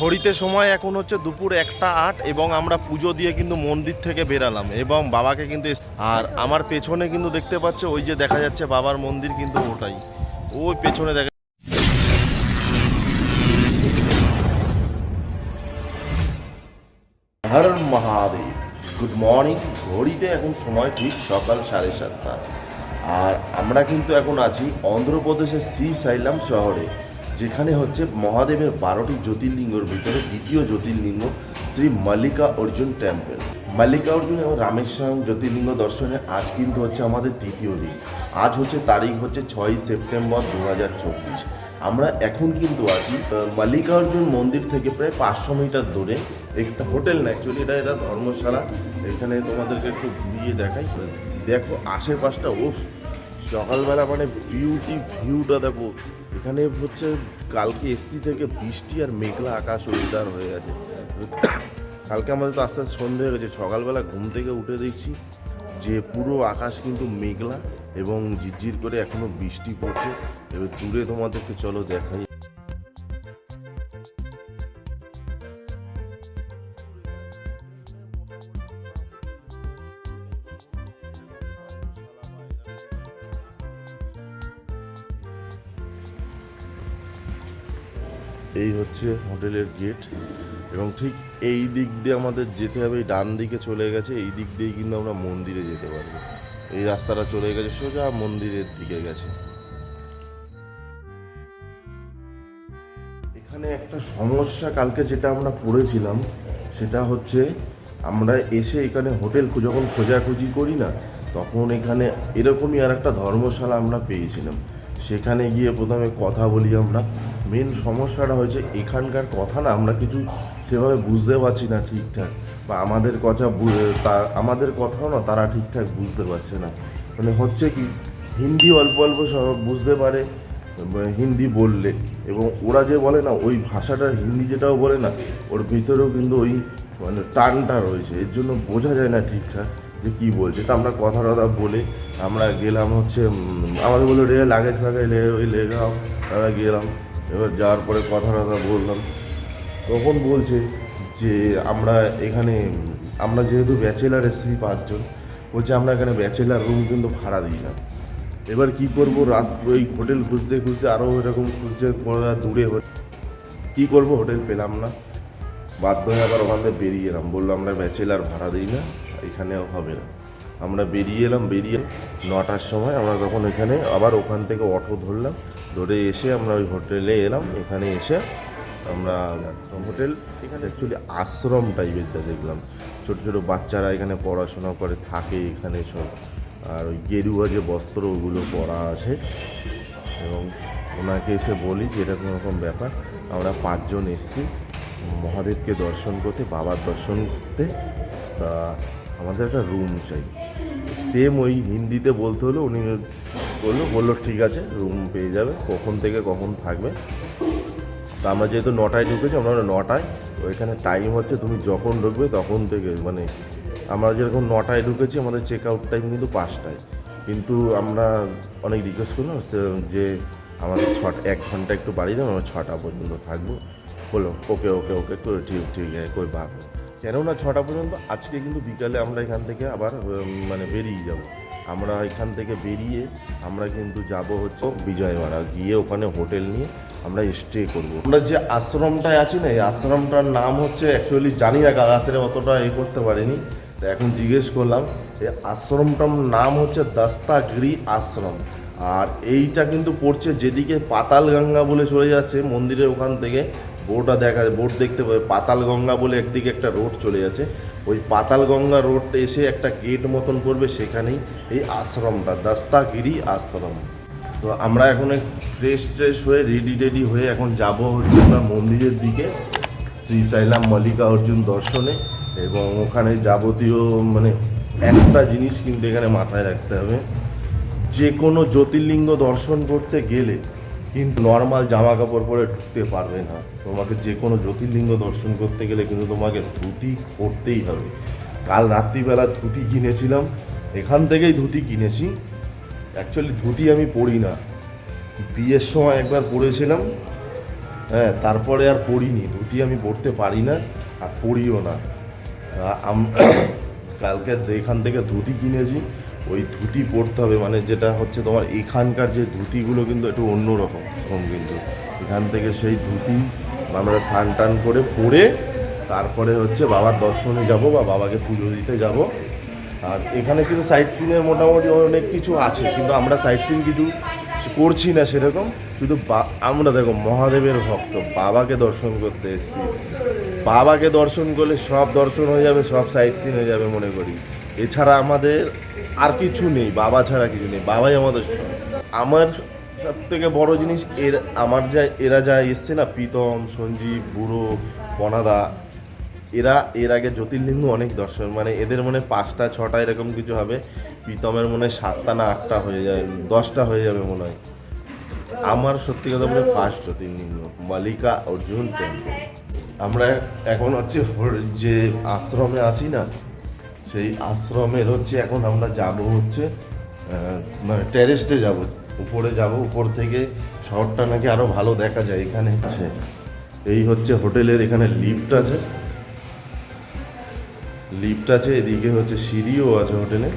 ঘড়িতে সময় এখন হচ্ছে দুপুর একটা আট এবং আমরা পুজো দিয়ে কিন্তু মন্দির থেকে বেরালাম এবং বাবাকে কিন্তু আর আমার পেছনে কিন্তু দেখতে পাচ্ছে, ওই যে দেখা যাচ্ছে বাবার মন্দির কিন্তু ওটাই। ওই পেছনে দেখা হর মহাদেব। গুড মর্নিং ঘড়িতে এখন সময় ঠিক সকাল সাড়ে সাতটা। আর আমরা কিন্তু এখন আছি অন্ধ্রপ্রদেশের শ্রী সাইলাম শহরে। যেখানে হচ্ছে মহাদেবের বারোটি জ্যোতির্লিঙ্গর ভিতরে দ্বিতীয় জ্যোতির্লিঙ্গ শ্রী মল্লিকা অর্জুন টেম্পল মল্লিকা অর্জুন এবং রামেশ্বরম জ্যোতির্লিঙ্গ দর্শনে আজ কিন্তু হচ্ছে আমাদের তৃতীয় দিন। আজ হচ্ছে তারিখ হচ্ছে ছয়ই সেপ্টেম্বর দু হাজার চব্বিশ। আমরা এখন কিন্তু আছি মল্লিকার্জুন মন্দির থেকে প্রায় পাঁচশো মিটার দূরে। একটা হোটেল না অ্যাকচুয়ালি এটা এটা ধর্মশালা। এখানে তোমাদেরকে একটু ঘুরিয়ে দেখাই। দেখো, আশেপাশটা ও সকালবেলা মানে ভিউটি ভিউটা দেখো। এখানে হচ্ছে কালকে এসসি থেকে বৃষ্টি আর মেঘলা আকাশ উদ্ধার হয়ে গেছে। কালকে আমাদের তো আস্তে আস্তে সন্ধে হয়ে গেছে। সকালবেলা ঘুম থেকে উঠে দেখছি যে পুরো আকাশ কিন্তু মেঘলা এবং ঝিরঝির করে এখনও বৃষ্টি পড়ছে। এবার দূরে তোমাদেরকে চলো দেখাই। এই হচ্ছে হোটেলের গেট এবং ঠিক এই দিক দিয়ে আমাদের যেতে হবে, এই ডান দিকে চলে গেছে, এই দিক দিয়ে কিন্তু আমরা মন্দিরে যেতে পারব। এই রাস্তাটা চলে গেছে সোজা, মন্দিরের দিকে গেছে। এখানে একটা সমস্যা, কালকে যেটা আমরা পড়েছিলাম, সেটা হচ্ছে আমরা এসে এখানে হোটেল যখন খোঁজাখুঁজি করি না, তখন এখানে এরকমই আর একটা ধর্মশালা আমরা পেয়েছিলাম। সেখানে গিয়ে প্রথমে কথা বলি আমরা। মেন সমস্যাটা হয়েছে, এখানকার কথা না আমরা কিছু সেভাবে বুঝতে পারছি না ঠিকঠাক। বা আমাদের কথা আমাদের কথাও না তারা ঠিকঠাক বুঝতে পারছে না। মানে হচ্ছে কি, হিন্দি অল্প অল্প সব বুঝতে পারে হিন্দি বললে। এবং ওরা যে বলে না, ওই ভাষাটা হিন্দি যেটাও বলে না, ওর ভিতরেও কিন্তু ওই মানে টানটা রয়েছে। এর জন্য বোঝা যায় না ঠিকঠাক যে কী বলছে। তা আমরা কথা টথা বলে, আমরা গেলাম হচ্ছে আমাদের বলল, রে, লাগেজ ফাগেজ লে, ওই লেগাও আমরা গেলাম। এবার যাওয়ার পরে কথা টথা বললাম। তখন বলছে যে, আমরা এখানে, আমরা যেহেতু ব্যাচেলার এসেছি পাঁচজন, বলছে আমরা এখানে ব্যাচেলার রুম কিন্তু ভাড়া দিই না। এবার কি করব? রাত ওই হোটেল খুঁজতে খুঁজতে আরও এরকম খুঁজতে দূরে কী করব? হোটেল পেলাম না। বাধ্য হয়ে আবার ওখান থেকে বেরিয়ে এলাম। বলল, আমরা ব্যাচেলার ভাড়া দিই না, এখানেও হবে না। আমরা বেরিয়ে এলাম, বেরিয়ে নটার সময় আমরা তখন এখানে আবার ওখান থেকে অটো ধরলাম। ধরে এসে আমরা ওই হোটেলে এলাম। এখানে এসে আমরা হোটেল। এখানে অ্যাকচুয়ালি আশ্রম টাইপের যা দেখলাম। ছোটো ছোটো বাচ্চারা এখানে পড়াশোনা করে, থাকে এখানে সব। আর ওই গেরুয়া যে বস্ত্র, ওগুলো পরা আছে। এবং ওনাকে এসে বলি যে এরকম রকম ব্যাপার। আমরা পাঁচজন এসেছি। মহাদেবকে দর্শন করতে, বাবার দর্শন করতে। তা আমাদের একটা রুম চাই। সেম ওই হিন্দিতে বলতে হলো উনি বলল বলল, ঠিক আছে রুম পেয়ে যাবে, কখন থেকে কখন থাকবে? তা আমরা যেহেতু নটায় ঢুকেছি, আমরা নটায়? ওইখানে টাইম হচ্ছে, তুমি যখন ঢুকবে তখন থেকে মানে আমরা যেরকম নটায় ঢুকেছি, আমাদের চেক আউট টাইম কিন্তু পাঁচটায়। কিন্তু আমরা অনেক রিকোয়েস্ট করলাম যে আমাদের ছটা, এক ঘণ্টা একটু বাড়িয়ে দেবো, আমরা ছটা পর্যন্ত থাকব। বলল, ওকে ওকে ওকে তো ঠিক ঠিক আছে কই বাপ কেননা ছটা পর্যন্ত, আজকে কিন্তু বিকালে আমরা এখান থেকে আবার মানে বেরিয়ে যাব। আমরা এখান থেকে বেরিয়ে আমরা কিন্তু যাব হচ্ছে বিজয়ওয়াড়া। গিয়ে ওখানে হোটেল নিয়ে আমরা স্টে করব। আমরা যে আশ্রমটায় আছি না, এই আশ্রমটার নাম হচ্ছে অ্যাকচুয়ালি জানি না রাতের অতটা এ করতে পারিনি। তো এখন জিজ্ঞেস করলাম, এই আশ্রমটার নাম হচ্ছে দাস্তাগিরি আশ্রম। আর এইটা কিন্তু পড়ছে যেদিকে পাতাল গঙ্গা বলে চলে যাচ্ছে, মন্দিরের ওখান থেকে। বোর্ডটা দেখা বোর্ড দেখতে পাবে পাতাল গঙ্গা বলে একদিকে একটা রোড চলে যাচ্ছে। ওই পাতাল গঙ্গা রোড এসে একটা গেট মতন করবে সেখানেই এই আশ্রমটা, দাস্তাগিরি আশ্রম। তো আমরা এখন ফ্রেশ ট্রেশ হয়ে রেডি টেডি হয়ে এখন যাব হচ্ছে আমরা মন্দিরের দিকে, শ্রী সাইলাম মল্লিকা অর্জুন দর্শনে এবং ওখানে যাবতীয় মানে একটা জিনিস কিন্তু এখানে মাথায় রাখতে হবে। যে কোনো জ্যোতির্লিঙ্গ দর্শন করতে গেলে কিন্তু নর্মাল জামা কাপড় পরে ঢুকতে পারবে না। তোমাকে যে কোনো জ্যোতির্লিঙ্গ দর্শন করতে গেলে কিন্তু তোমাকে ধুতি পরতেই হবে। কাল রাত্রিবেলা ধুতি কিনেছিলাম, এখান থেকেই ধুতি কিনেছি। অ্যাকচুয়ালি ধুতি আমি পরি না। বিয়ের সময় একবার পরেছিলাম হ্যাঁ তারপরে আর পড়িনি ধুতি আমি পড়তে পারি না আর পড়িও না। কালকে এখান থেকে ধুতি কিনেছি। ওই ধুতি পরতে হবে মানে যেটা হচ্ছে তোমার এখানকার যে ধুতিগুলো কিন্তু একটু অন্যরকম রকম কিন্তু। এখান থেকে সেই ধুতি আমরা স্নান টান করে পরে তারপরে হচ্ছে বাবার দর্শনে যাব বা বাবাকে পুজো দিতে যাব। আর এখানে কিন্তু সাইট সিনের মোটামুটি অনেক কিছু আছে, কিন্তু আমরা সাইট সিন কিছু করছি না সেরকম। কিন্তু আমরা দেখো মহাদেবের ভক্ত, বাবাকে দর্শন করতে এসেছি। বাবাকে দর্শন করলে সব দর্শন হয়ে যাবে, সব সাইট সিন হয়ে যাবে মনে করি। এছাড়া আমাদের আর কিছু নেই, বাবা ছাড়া কিছু নেই, বাবাই আমাদের। আমার সব থেকে বড় জিনিস, এর, আমার যা, এরা যা এসছে না, প্রীতম, সঞ্জীব, বুড়ো পনাদা এরা, এর আগে জ্যোতির্লিঙ্গ অনেক দর্শন মানে এদের মনে পাঁচটা, ছটা এরকম কিছু হবে, প্রীতমের মনে সাতটা না আটটা হয়ে যায়, দশটা হয়ে যাবে মনে হয় আমার সত্যি কথা বলে ফার্স্ট জ্যোতির্লিঙ্গ, মালিকা অর্জুন আমরা এখন হচ্ছে যে আশ্রমে আছি না সেই আশ্রমের হচ্ছে এখন আমরা যাব হচ্ছে মানে টেরেস্টে যাব উপরে যাব উপর থেকে শহরটা নাকি আরও ভালো দেখা যায় এখানে। আছে এই হচ্ছে হোটেলের এখানে লিফট আছে। লিফট আছে এদিকে হচ্ছে সিঁড়িও আছে হোটেলে।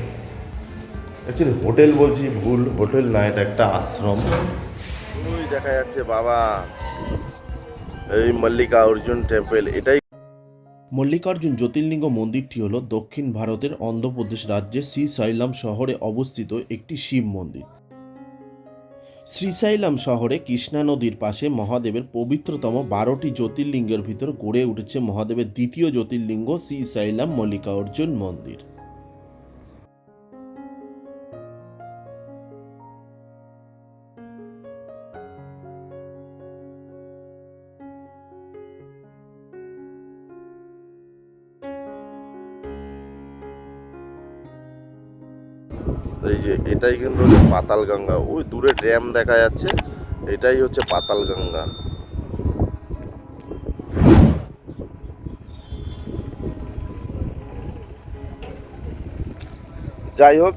অ্যাকচুয়ালি হোটেল বলছি ভুল হোটেল না এটা একটা আশ্রম। ওই দেখা যাচ্ছে বাবা এই মল্লিকা অর্জুন টেম্পল এটাই মল্লিকার্জুন জ্যোতির্লিঙ্গ মন্দিরটি হল দক্ষিণ ভারতের অন্ধ্রপ্রদেশ রাজ্যের শ্রীসাইলাম শহরে অবস্থিত একটি শিব মন্দির। শ্রীসাইলাম শহরে কৃষ্ণা নদীর পাশে মহাদেবের পবিত্রতম বারোটি জ্যোতির্লিঙ্গের ভিতর গড়ে উঠেছে মহাদেবের দ্বিতীয় জ্যোতির্লিঙ্গ শ্রীসাইলাম মল্লিকার্জুন মন্দির। এই যে এটাই কিন্তু হচ্ছে পাতাল গঙ্গা। ওই দূরে ড্যাম দেখা যাচ্ছে, এটাই হচ্ছে পাতাল গঙ্গা। যাই হোক,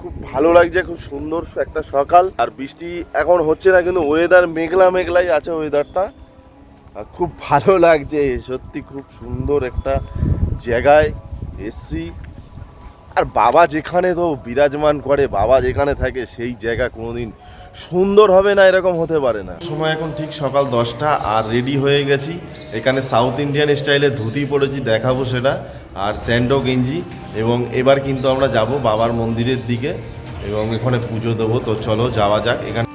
খুব ভালো লাগছে, খুব সুন্দর একটা সকাল। আর বৃষ্টি এখন হচ্ছে না, কিন্তু ওয়েদার মেঘলা মেঘলাই আছে ওয়েদারটা আর খুব ভালো লাগছে, সত্যি খুব সুন্দর একটা জায়গায় এসছি। আর বাবা যেখানে তো বিরাজমান করে, বাবা যেখানে থাকে, সেই জায়গা কোনোদিন সুন্দর হবে না, এরকম হতে পারে না। সময় এখন ঠিক সকাল দশটা, আর রেডি হয়ে গেছি। এখানে সাউথ ইন্ডিয়ান স্টাইলে ধুতি পড়েছি দেখাবো সেটা। আর স্যান্ডো গেঞ্জি, এবং এবার কিন্তু আমরা যাব বাবার মন্দিরের দিকে, এবং এখানে পুজো দেবো। তো চলো যাওয়া যাক। এখানে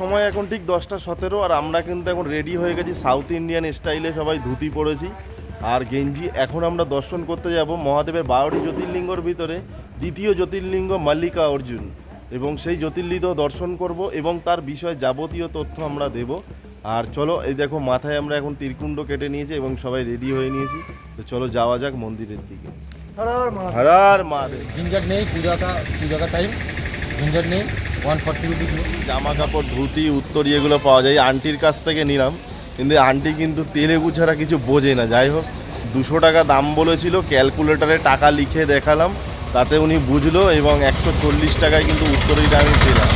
সময় এখন ঠিক দশটা সতেরো আর আমরা কিন্তু এখন রেডি হয়ে গেছি সাউথ ইন্ডিয়ান স্টাইলে সবাই ধুতি পড়েছি আর গেঞ্জি এখন আমরা দর্শন করতে যাব মহাদেবের বারোটি জ্যোতির্লিঙ্গর ভিতরে। দ্বিতীয় জ্যোতির্লিঙ্গ মাল্লিকা অর্জুন। এবং সেই জ্যোতির্লিঙ্গ দর্শন করব এবং তার বিষয়ে যাবতীয় তথ্য আমরা দেব। আর চলো এই দেখো মাথায় আমরা এখন তীরকুণ্ড কেটে নিয়েছি এবং সবাই রেডি হয়ে নিয়েছি। তো চলো যাওয়া যাক মন্দিরের দিকে। হরার মা হরার মা নেই পূজাটা পূজাটা টাইম ঝঞ্ঝট নেই। ওয়ান জামা কাপড় ধুতি, উত্তরী এগুলো পাওয়া যায়। আন্টির কাছ থেকে নিলাম। কিন্তু আন্টি কিন্তু তেলেগু ছাড়া কিছু বোঝে না। যাই হোক, দুশো টাকা দাম বলেছিল, ক্যালকুলেটারে টাকা লিখে দেখালাম। তাতে উনি বুঝলো এবং একশো চল্লিশ টাকায় কিন্তু উত্তরীটা আমি পেলাম।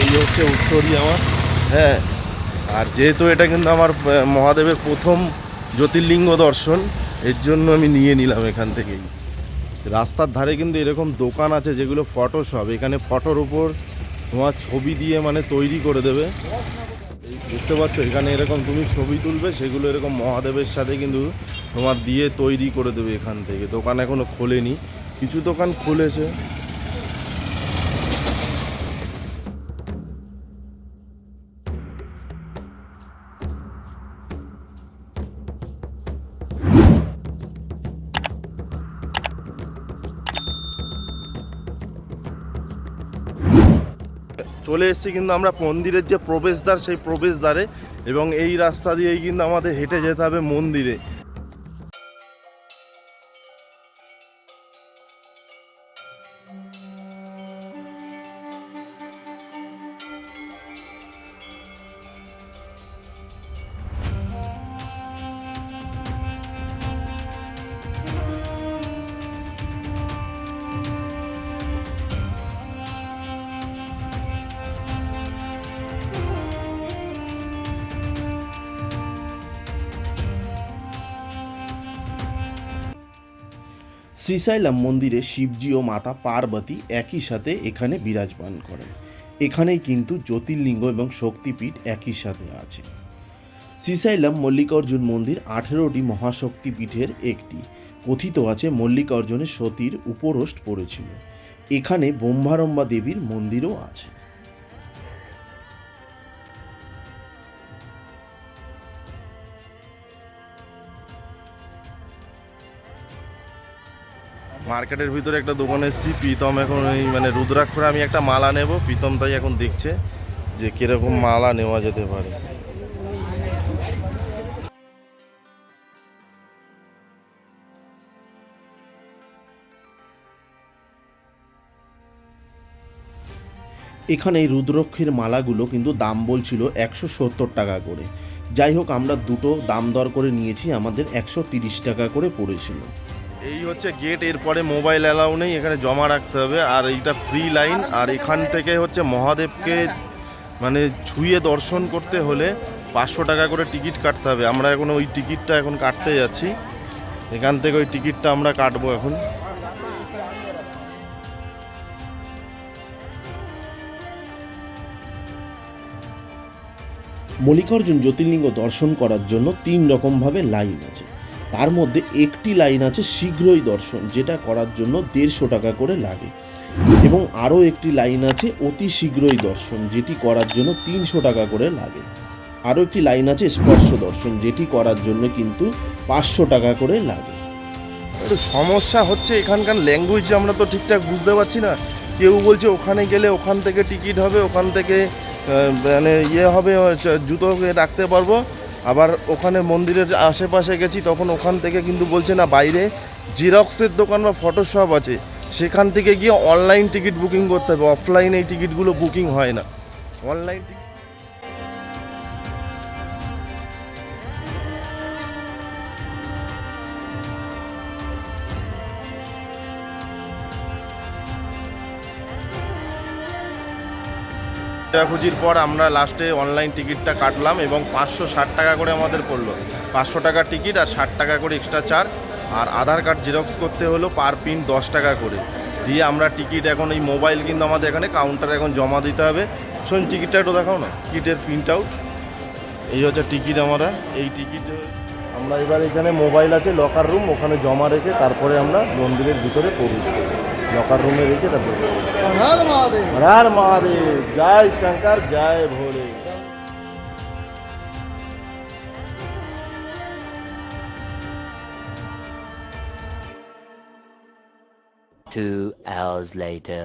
এই হচ্ছে উত্তরী আমার। হ্যাঁ আর যেহেতু এটা কিন্তু আমার মহাদেবের প্রথম জ্যোতির্লিঙ্গ দর্শন, এর জন্য আমি নিয়ে নিলাম এখান থেকেই। রাস্তার ধারে কিন্তু এরকম দোকান আছে যেগুলো ফটোশপ এখানে ফটোর উপর তোমার ছবি দিয়ে মানে তৈরি করে দেবে। বুঝতে পারছ এখানে এরকম তুমি ছবি তুলবে, সেগুলো এরকম মহাদেবের সাথে কিন্তু তোমার দিয়ে তৈরি করে দেবে এখান থেকে। দোকান এখনও খোলেনি। কিছু দোকান খুলেছে। এসেছি কিন্তু আমরা মন্দিরের যে প্রবেশদ্বার, সেই প্রবেশদ্বারে এবং এই রাস্তা দিয়েই কিন্তু আমাদের হেঁটে যেতে হবে মন্দিরে। শ্রীশৈলম মন্দিরে শিবজি ও মাতা পার্বতী একই সাথে এখানে বিরাজমান করেন। এখানেই কিন্তু জ্যোতির্লিঙ্গ এবং শক্তিপীঠ একই সাথে আছে। শ্রীশাইলাম মল্লিকার্জুন মন্দির আঠেরোটি মহাশক্তিপীঠের একটি। কথিত আছে মল্লিকার্জুনের সতীর উপরোষ্ট পড়েছিল। এখানে ব্রহ্মারম্বা দেবীর মন্দিরও আছে। মার্কেটের ভিতরে একটা দোকান এসেছি, প্রীতম এখন এই মানে রুদ্রাক্ষরে আমি একটা মালা নেব, প্রীতম তাই এখন দেখছে যে কীরকম মালা নেওয়া যেতে পারে। এখানে এই রুদ্রক্ষের মালাগুলো কিন্তু দাম বলছিল একশো সত্তর টাকা করে। যাই হোক, আমরা দুটো দাম দর করে নিয়েছি, আমাদের একশো তিরিশ টাকা করে পড়েছিল। এই হচ্ছে গেট এরপরে মোবাইল অ্যালাউ নেই, এখানে জমা রাখতে হবে, আর এইটা ফ্রি লাইন আর এখান থেকে হচ্ছে মহাদেবকে মানে ছুঁয়ে দর্শন করতে হলে পাঁচশো টাকা করে টিকিট কাটতে হবে। আমরা এখন ওই টিকিটটা এখন কাটতে যাচ্ছি। এখান থেকে ওই টিকিটটা আমরা কাটবো এখন। মল্লিকার্জুন, জ্যোতির্লিঙ্গ দর্শন করার জন্য তিন রকমভাবে লাইন আছে। তার মধ্যে একটি লাইন আছে, শীঘ্রই দর্শন যেটা করার জন্য দেড়শো টাকা করে লাগে। এবং আরও একটি লাইন আছে, অতি শীঘ্রই দর্শন যেটি করার জন্য তিনশো টাকা করে লাগে। আরও একটি লাইন আছে, স্পর্শ দর্শন যেটি করার জন্য কিন্তু পাঁচশো টাকা করে লাগে। সমস্যা হচ্ছে এখানকার ল্যাঙ্গুয়েজ আমরা তো ঠিকঠাক বুঝতে পারছি না। কেউ বলছে ওখানে গেলে ওখান থেকে টিকিট হবে, ওখান থেকে মানে ইয়ে হবে জুতো রাখতে পারব। আবার ওখানে মন্দিরের আশেপাশে গেছি, তখন ওখান থেকে কিন্তু বলছে, না, বাইরে জিরক্সের দোকান বা ফটোশপ আছে। সেখান থেকে গিয়ে অনলাইন টিকিট বুকিং করতে হবে। অফলাইনে এই টিকিটগুলো বুকিং হয় না। অনলাইন টিকিট খোঁজাখুঁজির পর আমরা লাস্টে অনলাইন টিকিটটা কাটলাম এবং পাঁচশো ষাট টাকা করে আমাদের পড়ল। পাঁচশো টাকার টিকিট আর ষাট টাকা করে এক্সট্রা চার্জ আর আধার কার্ড জেরক্স করতে হলো পার পিন দশ টাকা করে। দিয়ে আমরা টিকিট এখন এই মোবাইল কিন্তু আমাদের এখানে কাউন্টারে এখন জমা দিতে হবে। শোন টিকিটটা একটু দেখাও না। টিকিটের প্রিন্ট আউট এই হচ্ছে টিকিট আমরা। এই টিকিট আমরা এবার এখানে মোবাইল আছে লকার রুম ওখানে জমা রেখে তারপরে আমরা মন্দিরের ভিতরে প্রবেশ করি। লকার রুমে রেখে তারপরে প্রবেশ করি। হর মহাদেব হর মহাদেব জয় শঙ্কর জয় ভোলে Two hours later.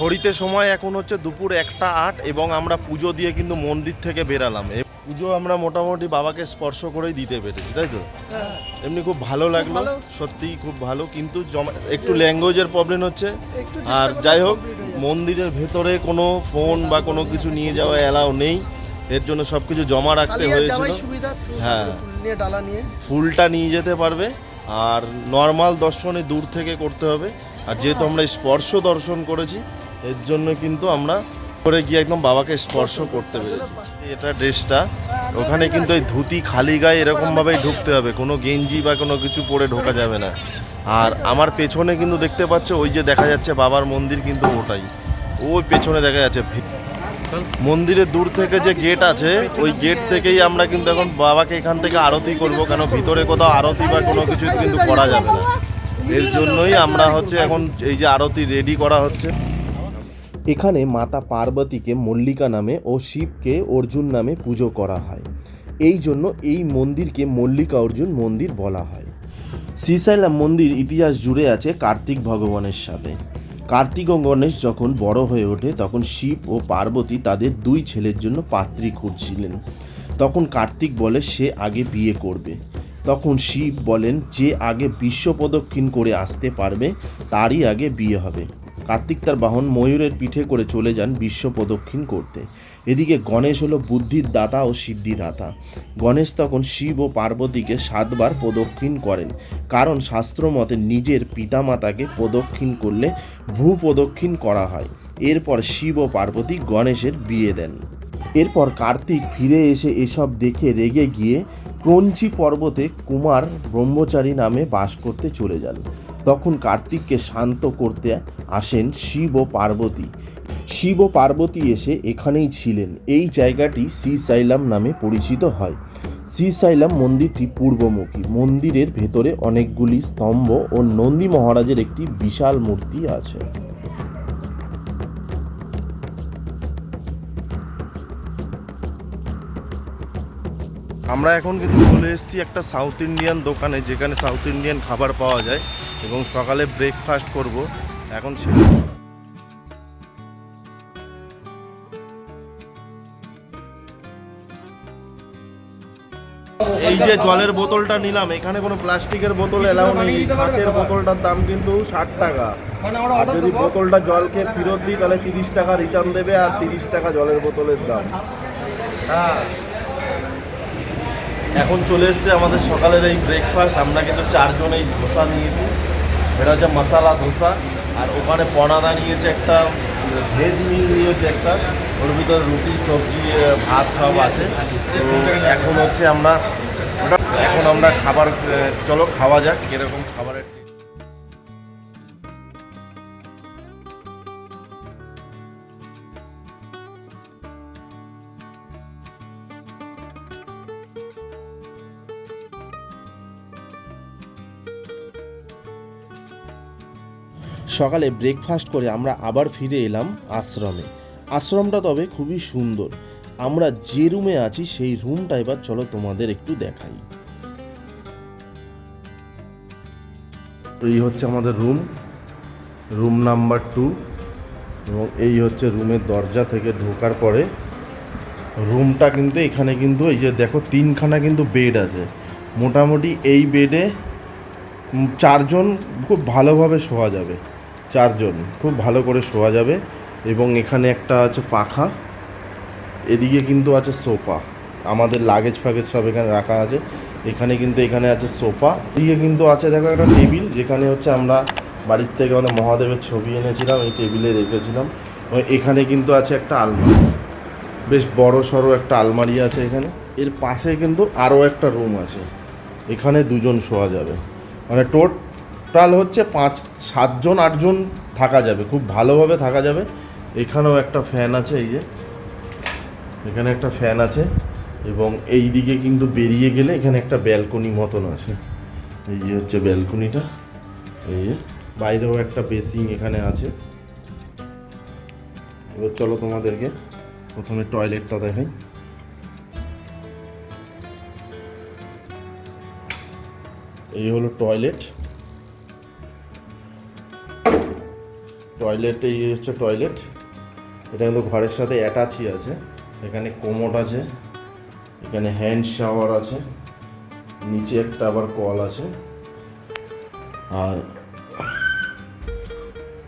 ঘড়িতে সময় এখন হচ্ছে দুপুর একটা আট এবং আমরা পুজো দিয়ে কিন্তু মন্দির থেকে বেরালাম। পুজো আমরা মোটামুটি বাবাকে স্পর্শ করেই দিতে পেরেছি তাই তো? হ্যাঁ, এমনি খুব ভালো লাগল। সত্যিই খুব ভালো কিন্তু একটু ল্যাঙ্গুয়েজের প্রবলেম হচ্ছে। আর যাই হোক হয়ে। মন্দিরের ভেতরে কোনো ফোন বা কোনো কিছু নিয়ে যাওয়া অ্যালাউ নেই। এর জন্য সব কিছু জমা রাখতে হয়েছিল। হ্যাঁ। ফুলটা নিয়ে যেতে পারবে। আর নর্মাল দর্শনে দূর থেকে করতে হবে। আর যেহেতু আমরা স্পর্শ দর্শন করেছি এর জন্য কিন্তু আমরা করে গিয়ে একদম বাবাকে স্পর্শ করতে পেরেছি। এটা ড্রেসটা, ওখানে কিন্তু এই ধুতি খালি গায়ে এরকমভাবেই ঢুকতে হবে, কোনো গেঞ্জি বা কোনো কিছু পরে ঢোকা যাবে না। আর আমার পেছনে কিন্তু দেখতে পাচ্ছ, ওই যে দেখা যাচ্ছে বাবার মন্দির কিন্তু ওটাই। ওই পেছনে দেখা যাচ্ছে মন্দিরের দূর থেকে যে গেট আছে, ওই গেট থেকেই আমরা কিন্তু এখন বাবাকে এখান থেকে আরতি করব, কেন ভিতরে কোথাও আরতি বা কোনো কিছু কিন্তু করা যাবে না। এর জন্যই আমরা হচ্ছে এখন এই যে আরতি রেডি করা হচ্ছে। এখানে মাতা পার্বতীকে মল্লিকা নামে ও শিবকে অর্জুন নামে পুজো করা হয়। এই জন্য এই মন্দিরকে মল্লিকা অর্জুন মন্দির বলা হয়। শ্রীশৈলাম মন্দির ইতিহাস জুড়ে আছে কার্তিক ভগবানের সাথে। কার্তিক ও গণেশ যখন বড় হয়ে ওঠে, তখন শিব ও পার্বতী তাদের দুই ছেলের জন্য পাত্রী খুঁজছিলেন। তখন কার্তিক বলে, সে আগে বিয়ে করবে। তখন শিব বলেন, যে আগে বিশ্ব প্রদক্ষিণ করে আসতে পারবে, তারই আগে বিয়ে হবে। কার্তিক তার বাহন ময়ূরের পিঠে করে চলে যান বিশ্ব প্রদক্ষিণ করতে। এদিকে গণেশ হলো বুদ্ধির দাতা ও সিদ্ধিদাতা গণেশ তখন শিব ও পার্বতীকে সাতবার প্রদক্ষিণ করেন। কারণ শাস্ত্র মতে নিজের পিতামাতাকে প্রদক্ষিণ করলে ভূ প্রদক্ষিণ করা হয়। এরপর শিব ও পার্বতী গণেশের বিয়ে দেন। এরপর কার্তিক ফিরে এসে এসব দেখে রেগে গিয়ে ক্রঞ্চি পর্বতে কুমার ব্রহ্মচারী নামে বাস করতে চলে যান। তখন কার্তিককে শান্ত করতে আসেন শিব ও পার্বতী। শিব ও পার্বতী এসে এখানেই ছিলেন। এই জায়গাটি শ্রীসাইলাম নামে পরিচিত হয়। শ্রীসাইলাম মন্দিরটি পূর্বমুখী। মন্দিরের ভেতরে অনেকগুলি স্তম্ভ ও নন্দী মহারাজের একটি বিশাল মূর্তি আছে। আমরা এখন কিন্তু চলে এসেছি একটা সাউথ ইন্ডিয়ান দোকানে, যেখানে সাউথ ইন্ডিয়ান খাবার পাওয়া যায়। এবং সকালে ব্রেকফাস্ট করব। এখন সে এই যে জলের বোতলটা নিলাম এখানে কোনো প্লাস্টিকের বোতল এলাও নেই। কাঁচের বোতলটার দাম কিন্তু ষাট টাকা। মানে আর যদি বোতলটা জলকে ফেরত দিই তাহলে তিরিশ টাকা রিটার্ন দেবে আর তিরিশ টাকা জলের বোতলের দাম। হ্যাঁ। এখন চলে এসছে আমাদের সকালের এই ব্রেকফাস্ট আমরা কিন্তু চারজন এই ধোসা নিয়েছি। এটা হচ্ছে মশালা, ধোসা, আর ওখানে পনাদা নিয়েছে একটা, ভেজ মিল নিয়েছে একটা। ওর ভিতরে রুটি, সবজি ভাত সব আছে। তো এখন হচ্ছে আমরা, এখন আমরা খাবার চলো, খাওয়া যাক, কীরকম খাবারের সকালে ব্রেকফাস্ট করে আমরা আবার ফিরে এলাম আশ্রমে। আশ্রমটা তবে খুবই সুন্দর। আমরা যে রুমে আছি, সেই রুমটা এবার চলো তোমাদের একটু দেখাই। এই হচ্ছে আমাদের রুম রুম নাম্বার টু এবং এই হচ্ছে রুমের দরজা থেকে ঢোকার পরে রুমটা কিন্তু এখানে কিন্তু এই যে দেখো তিনখানা কিন্তু বেড আছে। মোটামুটি এই বেডে চারজন খুব ভালোভাবে শোয়া যাবে। চারজন। খুব ভালো করে শোয়া যাবে এবং এখানে একটা আছে পাখা, এদিকে কিন্তু আছে সোফা। আমাদের লাগেজ ফাগেজ সব এখানে রাখা আছে। এখানে কিন্তু এখানে আছে সোফা। এদিকে কিন্তু আছে, দেখো একটা টেবিল, যেখানে হচ্ছে আমরা বাড়ির থেকে আমাদের মহাদেবের ছবি এনেছিলাম, এই টেবিলে রেখেছিলাম। এখানে কিন্তু আছে একটা আলমারি। বেশ বড় সড়ো একটা আলমারি আছে এখানে। এর পাশে কিন্তু আরও একটা রুম আছে। এখানে দুজন শোয়া যাবে। মানে টোটাল হচ্ছে পাঁচ, সাতজন, আটজন থাকা যাবে, খুব ভালোভাবে থাকা যাবে। এখানেও একটা ফ্যান আছে, এই যে। এখানে একটা ফ্যান আছে, এবং এই দিকে কিন্তু বেরিয়ে গেলে এখানে একটা ব্যালকনি মতন আছে। এই যে হচ্ছে ব্যালকনিটা, এই যে। বাইরেও একটা বেসিং এখানে আছে। এবার চলো তোমাদেরকে প্রথমে টয়লেটটা দেখাই। এই হলো টয়লেট। টয়লেট এই হচ্ছে টয়লেট এটা কিন্তু ঘরের সাথে অ্যাটাচই আছে। এখানে কোমোট আছে। এখানে হ্যান্ড শাওয়ার আছে। নিচে একটা আবার কল আছে। আর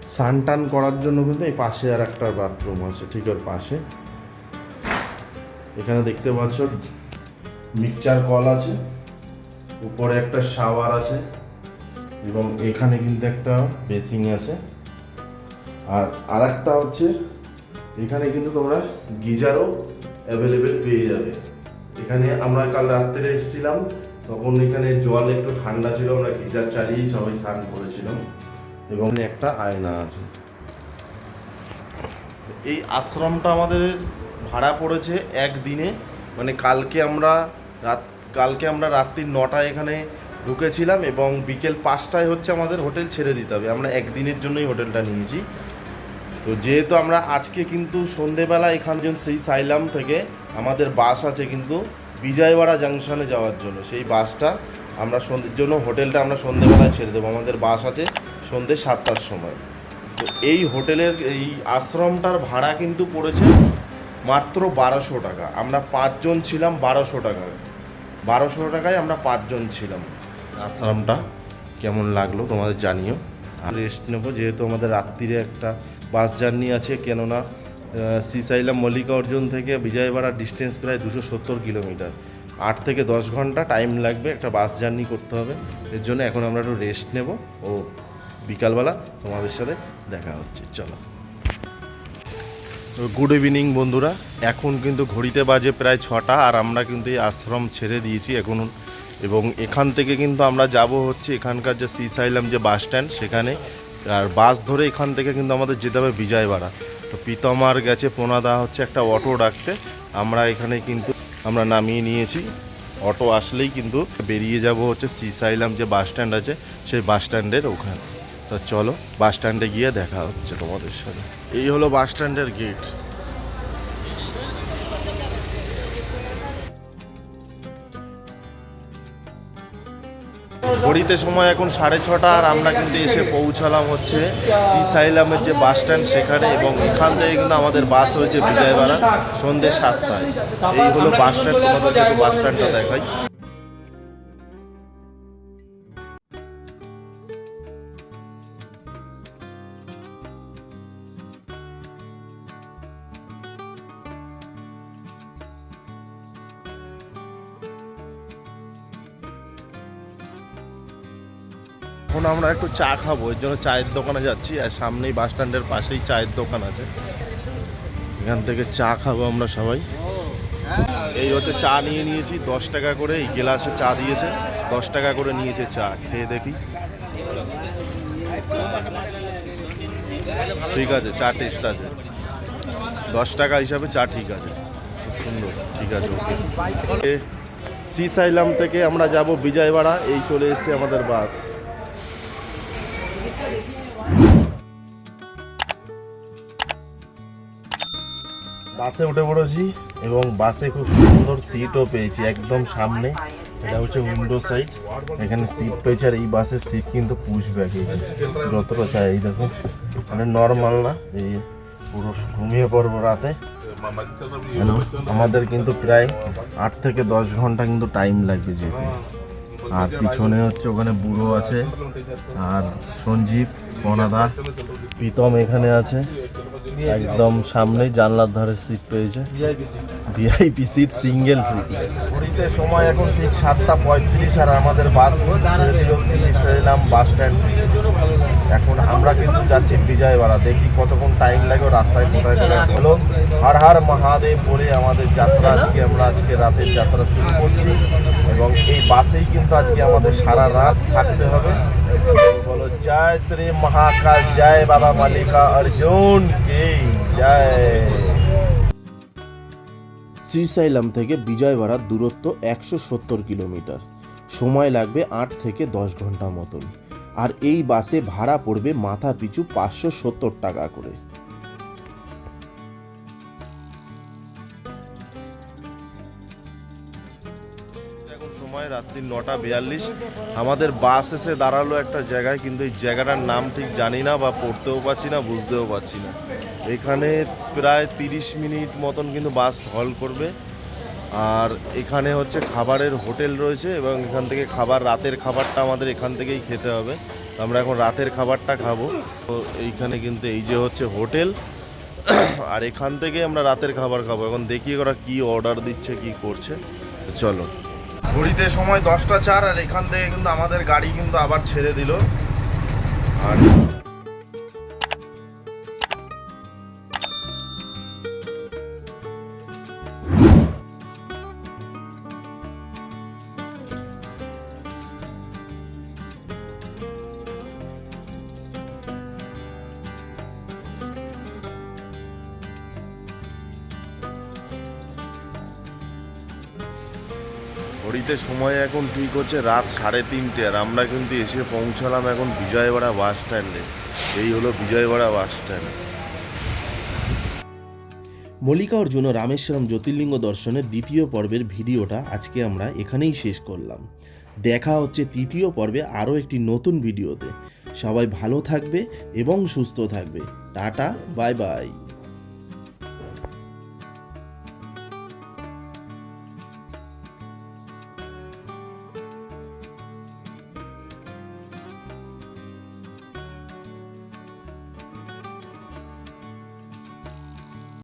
স্নান টান করার জন্য কিন্তু এই পাশে আর একটা বাথরুম আছে, ঠিক ওর পাশে। এখানে দেখতে পাচ্ছ মিক্সচার কল আছে। উপরে একটা শাওয়ার আছে। এবং এখানে কিন্তু একটা বেসিং আছে। আর আরেকটা হচ্ছে, এখানে কিন্তু তোমরা গিজারও অ্যাভেলেবেল পেয়ে যাবে। এখানে আমরা কাল রাত্রে এসেছিলাম, তখন এখানে জল একটু ঠান্ডা ছিল, আমরা গিজার চালিয়েই সবাই স্নান করেছিলাম। এবং একটা আয়না আছে। এই আশ্রমটা আমাদের ভাড়া পড়েছে একদিনে মানে কালকে আমরা রাত, কালকে আমরা রাত্রি নটায় এখানে ঢুকেছিলাম এবং বিকেল পাঁচটায় হচ্ছে আমাদের হোটেল ছেড়ে দিতে হবে। আমরা একদিনের জন্যই হোটেলটা নিয়েছি। তো যেহেতু আমরা আজকে কিন্তু সন্ধেবেলা এখান থেকে সেই সাইলাম থেকে আমাদের বাস আছে কিন্তু বিজয়ওয়াড়া জাংশনে যাওয়ার জন্য। সেই বাসটা আমরা সন্ধ্যের জন্য হোটেলটা আমরা সন্ধেবেলায় ছেড়ে দেবো। আমাদের বাস আছে সন্ধ্যে সাতটার সময়। তো এই হোটেলের এই আশ্রমটার ভাড়া কিন্তু পড়েছে মাত্র বারোশো টাকা। আমরা পাঁচজন ছিলাম বারোশো টাকা বারোশো টাকায় আমরা পাঁচজন ছিলাম। আশ্রমটা কেমন লাগল তোমাদের জানিও। রেস্ট নেব, যেহেতু আমাদের রাত্রিরে একটা বাস জার্নি আছে, কেননা সিসাইলাম মল্লিকা অর্জুন থেকে বিজয়বাড়া ডিস্টেন্স প্রায় দুশো সত্তর কিলোমিটার। আট থেকে দশ ঘণ্টা টাইম লাগবে একটা বাস জার্নি করতে হবে। এর জন্য এখন আমরা একটু রেস্ট নেব ও বিকালবেলা তোমাদের সাথে দেখা হচ্ছে। চলো। গুড ইভিনিং বন্ধুরা। এখন কিন্তু ঘড়িতে বাজে প্রায় ছটা আর আমরা কিন্তু এই আশ্রম ছেড়ে দিয়েছি এখন। এবং এখান থেকে কিন্তু আমরা যাব হচ্ছে এখানকার যে সিসাইলাম যে বাস স্ট্যান্ড সেখানে আর বাস ধরে এখান থেকে কিন্তু আমাদের যেতে হবে বিজয়বাড়া। তো প্রীতমার গেছে পোনাদা হচ্ছে একটা অটো ডাকতে। আমরা এখানে কিন্তু আমরা নামিয়ে নিয়েছি। অটো আসলেই কিন্তু বেরিয়ে যাব হচ্ছে সিসাইলাম যে বাস স্ট্যান্ড আছে, সেই বাস স্ট্যান্ডের ওখানে। তো চলো, বাস স্ট্যান্ডে গিয়ে দেখা হচ্ছে তোমাদের সাথে। এই হলো বাস স্ট্যান্ডের গেট ঘড়িতে সময় এখন সাড়ে ছটা আর আমরা কিন্তু এসে পৌঁছালাম হচ্ছে শ্রী সিসাইলামের যে বাস স্ট্যান্ড সেখানে এবং এখান থেকে কিন্তু আমাদের বাস রয়েছে বিজয়বাড়া সন্ধ্যে সাতটায়। এই হলো বাস স্ট্যান্ড তোমাদের বাস স্ট্যান্ডটা দেখাই। আমরা একটু চা খাব, এর জন্য চায়ের দোকানে যাচ্ছি আর সামনেই বাস স্ট্যান্ডের পাশেই চায়ের দোকান আছে। এখান থেকে চা খাব আমরা সবাই। এই হচ্ছে চা নিয়ে নিয়েছি, দশ টাকা করে, এই গ্লাসে চা দিয়েছে, দশ টাকা করে নিয়েছে চা, খেয়ে দেখি। ঠিক আছে, চা টেস্ট আছে। দশ টাকা হিসাবে চা ঠিক আছে, খুব সুন্দর, ঠিক আছে ওকে সি সাইলাম থেকে আমরা যাব বিজয়বাড়া, এই চলে এসছে আমাদের বাস বাসে উঠে পড়েছি এবং বাসে খুব সুন্দর সিটও পেয়েছি একদম সামনে। এটা হচ্ছে উইন্ডো সাইড এখানে সিট পেয়েছি আর এই বাসের সিট কিন্তু পুশ ব্যাক যতটা চাই, এই দেখো মানে নর্মাল না, এই পুরো ঘুমিয়ে পড়ব রাতে। আমাদের কিন্তু প্রায় আট থেকে দশ ঘণ্টা কিন্তু টাইম লাগবে যেতে। আর পিছনে হচ্ছে ওখানে বুড়ো আছে, আর সঞ্জীব। বনাদা প্রীতম এখানে আছে। একদম সামনেই জানলার ধারে সিট পেয়েছে। ভিআইপি সিট সিঙ্গেল সিট ঘড়িতে সময় এখন ঠিক সাতটা পঁয়ত্রিশ আর আমাদের বাস সিলাম বাস স্ট্যান্ড। এখন আমরা কিন্তু যাচ্ছি বিজয়বাড়া। দেখি কতক্ষণ টাইম লাগে, রাস্তায় কোথায় কোথায় হলো হার হার মহাদেব বলে আমাদের যাত্রা। আজকে আমরা আজকে রাতের যাত্রা শুরু করছি। এবং এই বাসেই কিন্তু আজকে আমাদের সারা রাত থাকতে হবে। জয় শ্রী মহাকাল জয় বাবা মালিকা অর্জুন কি জয় শ্রীসাইলাম থেকে বিজয়বাড়ার দূরত্ব একশো সত্তর কিলোমিটার। সময় লাগবে আট থেকে দশ ঘণ্টা মতন। আর এই বাসে ভাড়া পড়বে মাথা পিছু পাঁচশো সত্তর টাকা করে। সময় রাত্রি নটা বিয়াল্লিশ। আমাদের বাস এসে দাঁড়াল একটা জায়গায়, কিন্তু এই জায়গাটার নাম ঠিক জানি না বা পড়তেও পারছি না, বুঝতেও পারছি না। এখানে প্রায় তিরিশ মিনিট মতন কিন্তু বাস হল করবে। আর এখানে হচ্ছে খাবারের হোটেল রয়েছে এবং এখান থেকে খাবার, রাতের খাবারটা আমাদের এখান থেকেই খেতে হবে। আমরা এখন রাতের খাবারটা খাব। তো এইখানে কিন্তু এই যে হচ্ছে হোটেল, আর এখান থেকে আমরা রাতের খাবার খাব। এখন দেখি ওরা কি অর্ডার দিচ্ছে, কি করছে। চলো। ঘড়িতে সময় দশটা চার আর এখান থেকে কিন্তু আমাদের গাড়ি কিন্তু আবার ছেড়ে দিল। আর ঘড়িতে সময় এখন ঠিক হচ্ছে রাত সাড়ে তিনটে আর আমরা কিন্তু এসে পৌঁছালাম এখন বিজয়বাড়া বাস স্ট্যান্ডে। এই হলো Vijayawada bus stand. Mallikarjuna ও রামেশ্বরম জ্যোতির্লিঙ্গ দর্শনের দ্বিতীয় পর্বের ভিডিওটা আজকে আমরা এখানেই শেষ করলাম। দেখা হচ্ছে তৃতীয় পর্বে আরও একটি নতুন ভিডিওতে। সবাই ভালো থাকবে এবং সুস্থ থাকবে। Tata, bye bye.